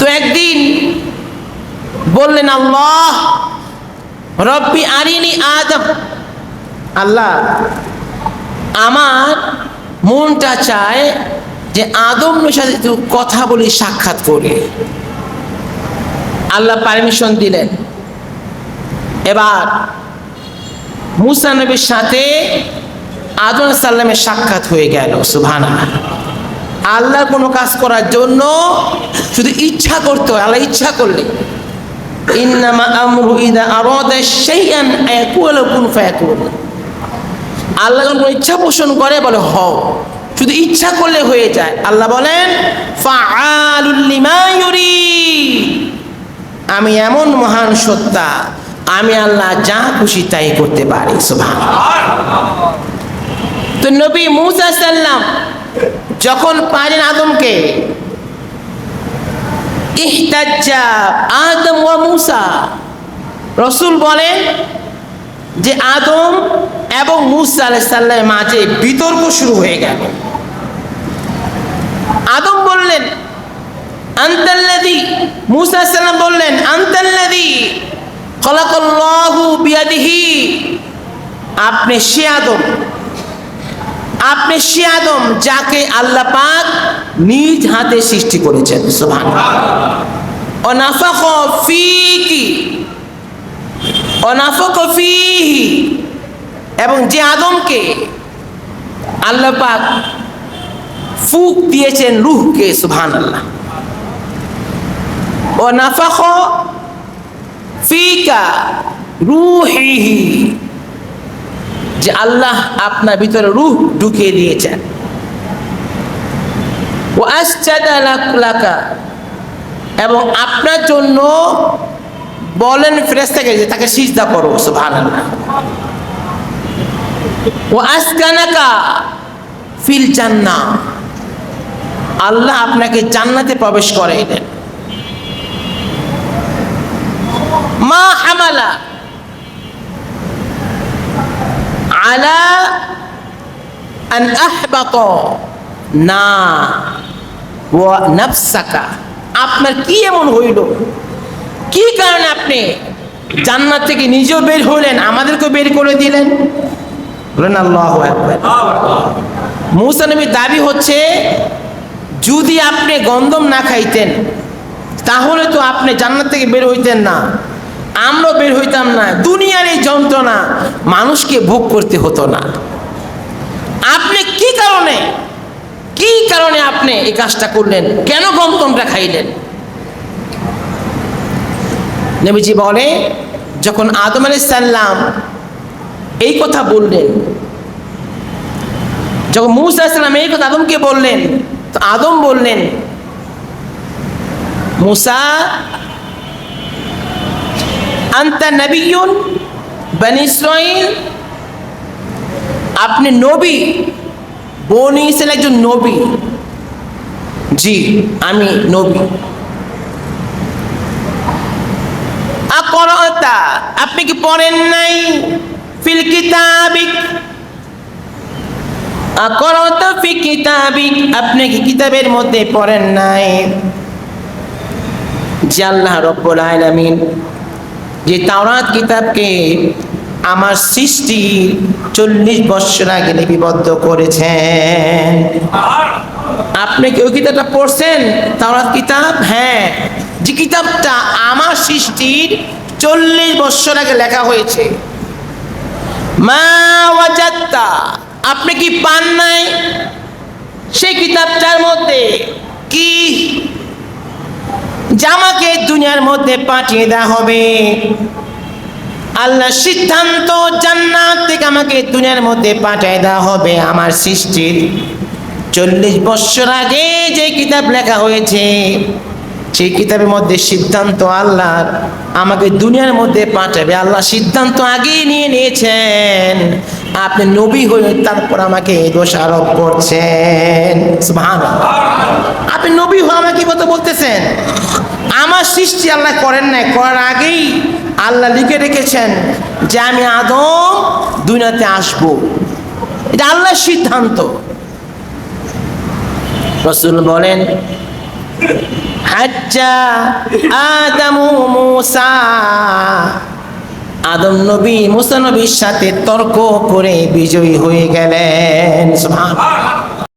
তো একদিন বললেন, আল্লাহ, রব্বি আরিনি আদম। আল্লাহ আমার মনটা চায় যে আদমের সাথে তুই কথা বলি সাক্ষাৎ করে। আল্লাহ পারমিশন দিলেন। এবার মুসা নবীর সাথে আদম সাল্লামের সাক্ষাৎ হয়ে গেল সুভানা আল্লাহর কোনো কাজ করার জন্য শুধু ইচ্ছা করতে হয়, আল্লাহ ইচ্ছা করলে। ইন্নামা আমরু ইদা আরাদা শাইআন আয়াকুলু কুন ফায়াকুন আল্লাহ যখন কোনো ইচ্ছা পোষণ করে, বলে, হও। শুধু ইচ্ছা করলে হয়ে যায়, আল্লাহ বলেন আমি এমন মহান সত্তা, আমি আল্লাহ যা খুশি তাই করতে পারি সুবহান তো নবী মুসা সাল্লাম যখন পারেন আদমকে আদম ওয়া মুসা। রসুল বলেন যে, আদম এবং মুসা আলাইসাল্লামের মাঝে বিতর্ক শুরু হয়ে গেল। আদম বললেন আন্তাল্লাদি মুসা সাল্লাম বললেন আন্তাল্লাদি খলাকাল্লাহু বিয়াদিহি। আপনি সে আদম। আপনি সে আদম যাকে আল্লাহ পাক নিজ হাতে সৃষ্টি করেছেন, সুবহানাল্লাহ। অনাফাখ ফিকি, অনাফক ফিহি। এবং যে আদমকে আল্লাহ পাক ফুক দিয়েছেন রুহকে সুবহান আল্লাহ ও নাফাখ ফিকা রুহিহি। যে আল্লাহ আপনার ভিতরে রুহ ঢুকিয়ে দিয়েছেন। ও লাকা এবং আপনার জন্য বলেন ফেরেস্তাকে যে তাকে সিজদা করো, সুবহানাল্লাহ। ও আসকানাকা ফিল জান্নাহ। আল্লাহ আপনাকে জান্নাতে প্রবেশ করাইলেন। মা হামালা। আলা আন আহবাত, না। ও নাফসাকা। আপনার কি এমন হইল? কি কারণে আপনি জান্নাত থেকে নিজেও বের হলেন আমাদেরকে বের করে দিলেন? বলেন আল্লাহ মৌসা নবীর দাবি হচ্ছে, যদি আপনি গন্ধম না খাইতেন, তাহলে তো আপনি জান্নাত থেকে বের হইতেন না। আমরা বের হইতাম না, দুনিয়ার এই যন্ত্রণা মানুষকে ভোগ করতে হতো না। আপনি কি কারণে কি কারণে আপনি এই কাজটা করলেন? কেন গন্তমটা খাইলেন? নবীজি বলে, যখন আদম আলাইহিস সাল্লাম এই কথা বললেন, যখন মুসা এই কথা আদমকে বললেন, তো আদম বললেন, মুসা আন্তা নবিয়ুন বনি আপনি নবী, বনি ইসরাইল একজন নবী। জি, আমি নবী। আকরাতা আপনি কি পড়েন নাই? ফিল কিতাবিক। আকরাতা ফি কিতাবিক, আপনি কি কিতাবের মধ্যে পড়েন নাই? যে আল্লাহ রব্বুল আলামিন। যে তাওরাত কিতাবকে আমার সৃষ্টি চল্লিশ বৎসর আগে লিপিবদ্ধ করেছেন। আপনি কি ওই কিতাবটা পড়ছেন? তাওরাত কিতাব? হ্যাঁ। যে কিতাবটা আমার সৃষ্টির চল্লিশ বৎসর আগে লেখা হয়েছে। মা আপনি কি পান নাই? সেই কিতাবটার মধ্যে কি জামাকে দুনিয়ার মধ্যে পাঠিয়ে দেওয়া হবে। আল্লাহ সিদ্ধান্ত জান্নাত থেকে আমাকে দুনিয়ার মধ্যে পাঠিয়ে দেওয়া হবে আমার সৃষ্টির। চল্লিশ বছর আগে যে কিতাব লেখা হয়েছে সেই কিতাবের মধ্যে সিদ্ধান্ত আল্লাহর আমাকে দুনিয়ার মধ্যে পাঠাবে। আল্লাহ সিদ্ধান্ত আগেই নিয়ে নিয়েছেন। আপনি নবী হয়ে তারপর আমাকে দোষারোপ করছেন। আপনি নবী হয়ে আমাকে কথা বলতেছেন? আমার সৃষ্টি আল্লাহ করেন নাই, করার আগেই আল্লাহ লিখে রেখেছেন যে আমি আদম দুনিয়াতে আসব। এটা আল্লাহর সিদ্ধান্ত। রসুল বলেন হাজ্জা আদামু মুসা। আদম নবী মুসা নবীর সাথে তর্ক করে বিজয়ী হয়ে গেলেন। সুবহান